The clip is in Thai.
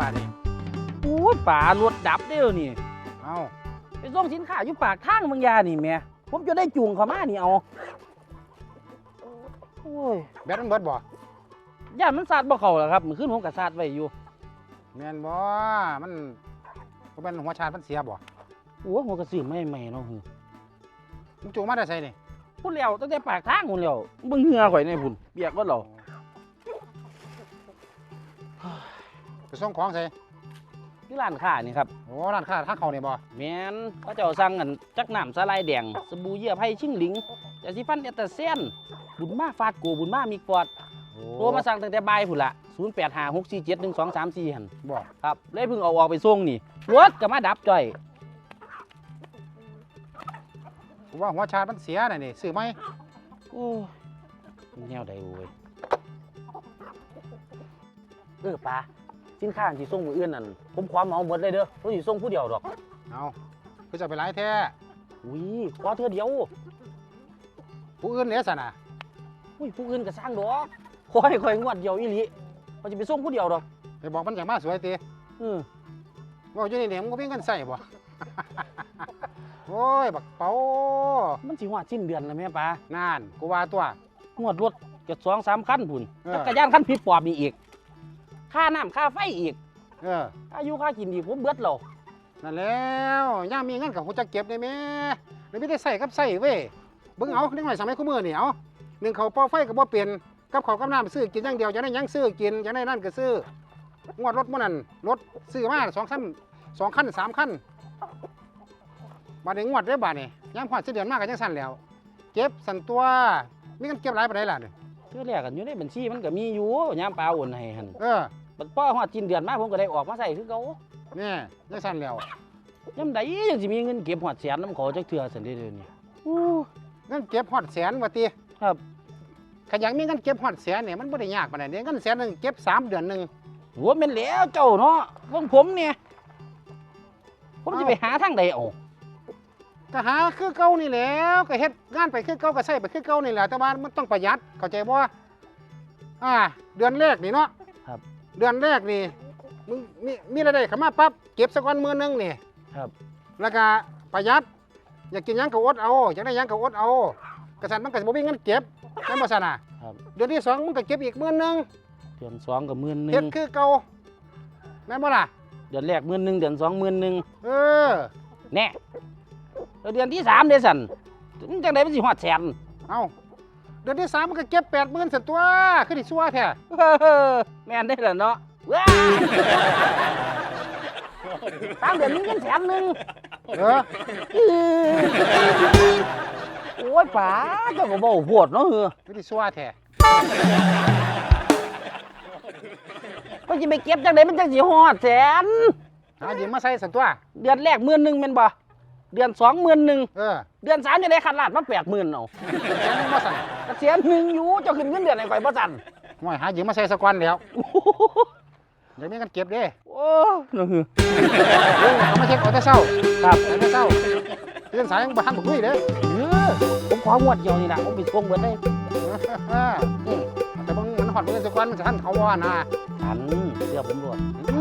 ป่ารถดับเด้อนี่เอาไปส่งสินค้าอยู่ปากทางบางยานี่แม่ผมจะได้จูงเขามานี่เอาโอ้ยแบตมันเบิดบ่ย่านมันสาดบ่เข้าแล้วครับมื้อคืนผมก็สาดไว้อยู่แม่นบ่มันบ่เป็นหัวชาติมันเสียบ่โอ้ยผมก็ซื้อไม่ใหม่ๆเนาะหือมึงจูงมาได้ใส่นี่พุ่นแล้วตั้งแต่ปากทางพุ่นแล้วเบิ่งเหงื่อข่อยในพุ่นเปียกเบิดแล้ว ส่งของใส่ที่ร้านค้านี่ครับโอ้ร้านค้าทางเขานี่บ่แม่นเขาเจ้าสั่งกันจักน้ำสาลายแดงสบู่เยื่อไผ่ชิงหลิงยาสีฟันเอตาเซนบุญมาฟาดโกบุญมามีฟอดโอ้โทรมาสั่งตั้งแต่บ่ายพุ่นละ0856471234หั่นบ่ครับเลยเพิ่งเอาออกไปส่งนี่รถก็มาดับจ่อยกูว่าหัวชาติมันเสียน่ะนี่ซื้อไหมโอ้ยแนวใดโว้ยเออปลา สินค้าที่ส่งมืออื่นนั่นผมความเหมาหมดเลยเด้อผมสิส่งผู้เดียวดอกเอาคือจะไปหลายแท้อุ้ยขอเธอเดียวผู้อื่นเหลือซะน่ะอุ้ยผู้อื่นก็สร้างดอกขอให้ข่อยงวดเดียวอีหลีเขาจะไปส่งผู้เดียวดอกไปบอกมันอยากมาสวยติเออว่าอยู่นี่เนี่ยมึงก็มีเงินใส่บ่โอ้ยบักเป๋ามันสิฮอดสิ้นเดือนแล้วแม่ปลานานกูว่าตัวงวดรถเก็สองสามคันพุ่นเออจักรยานคันผิดปอบนี่อีก ค่าน้ำค่าไฟอีกเอออายุค่ากินอีกผมเบิดแล้วนั่นแล้วย่ามมีเงินกับกูจะเก็บได้แม่แล้วไม่ได้ใส่กับใส่เว้ยเบิ่งเอาเด็กหน่อยสมัยคู่มือนี่เอาหนึ่งเขาวเป่าไฟก็บ่เปลี่ยนกับเขาวกับน้ำซื้อกินอย่างเดียวจะได้หยังซื้อกินจะได้นั่นก็ซื้องวดรถมื่อนั้นรถซื้อมาสองคันสองคันสามคันบาดนี้งวดได้อบาดนี่ย่ามพอดสิเดือนมากก็ยังสั่นแล้ว เก็บสั่นตัวมีเงินเก็บหลายปานใดล่ะนี่เทื่อแรกกันอยู่ในบัญชีมันก็มีอยู่ยามปลาโอนให้หั่นเออ บัดพ่อฮอดสิ้นเดือนมาผมก็ได้ออกมาใส่คือเก่านี่ยังสั่นแล้วยามใดยังสิมีเงินเก็บฮอดแสนน้ำเขาจักเทื่อซั่นเด้อเดี๋ยวนี้อู้เงินเก็บฮอดแสนว่าติครับขยันมีเงินเก็บฮอดแสนเนี่ยมันบ่ได้ยากปานใดเด้เงินแสนหนึงเก็บสามเดือนหนึงโหแม่นแล้วเจ้าเนาะวงผมเนี่ยผมสิเอ้าไปหาทางใดเอาก็หาคือเก่านี่แหล้วก็เฮ็ดงานไปคือเก่าก็ใช้ไปคือเก่านี่แหละแต่ว่ามันต้องประหยัดเข้าใจบ่อ่าเดือนแรกนี่เนาะครับ เดือนแรกนี่มึงมีมีรายได้เข้ามาปั๊บเก็บสักวันมื้อหนึงนี่ครับ แล้วก็ประหยัด อยากกินหยังก็อดเอาอยากได้หยังก็อดเอากระสันมันก็สิบ่มีเงินเก็บแม่นบ่ซั่นน่ะครับ เดือนที่สองมึงก็เก็บอีกมื้อหนึงเดือนสองกับหมื่นหนึเฮ็ดงคือเก่าแม่นบ่ล่ะ เดือนแรกหมื่นหนึงเดือนสองหมื่นหนึงเออ แน่แล้วเดือนที่สามเด้อสั่นมันจังไดมันสิฮอดแสน เอา เดือนที่สามมันก็เก็บแปดหมื่นสันตัวคือดิซัวแท้แม่นได้อล่ะเนาะว้าสามเดือนมีเงินแสนหนึงเออโอ้ยป๋าเจ้าก็บ่โหดเนาะเฮือคือดิซัวแท้ก็สิไปเก็บจังไดมันจังสิฮอดแสนหาหยิบมาใส่สันตัว เดือนแรกหมื่นหนึ่งเป็นบ่ เดือนสองหมื่นหนึ่งเออเดือนสามจะได้ขัดลาดมาแปดหมื่นเอาแสนมาสั่นกเสียหนึ่งอยู่เจ้าขึ้นเงินเดือนให้ข่อยบ่สั่นห่วยหาหยิบมาใส่สักวันแล้วเดี๋ยวนี้กันเก็บเด้โอ้เนาะเฮือเออเอามาเช็คเอาแต่เช้าครับเอาแต่เช้าเรื่องสายยังบ้านบุกลุยเด้อเออผมของวดเดียวนี่นะผมไปส่งเบิดเลยเออแต่บางมันหอดมือสักวันมันจะทันเขาว่านะทันเสื้อผมรวดอื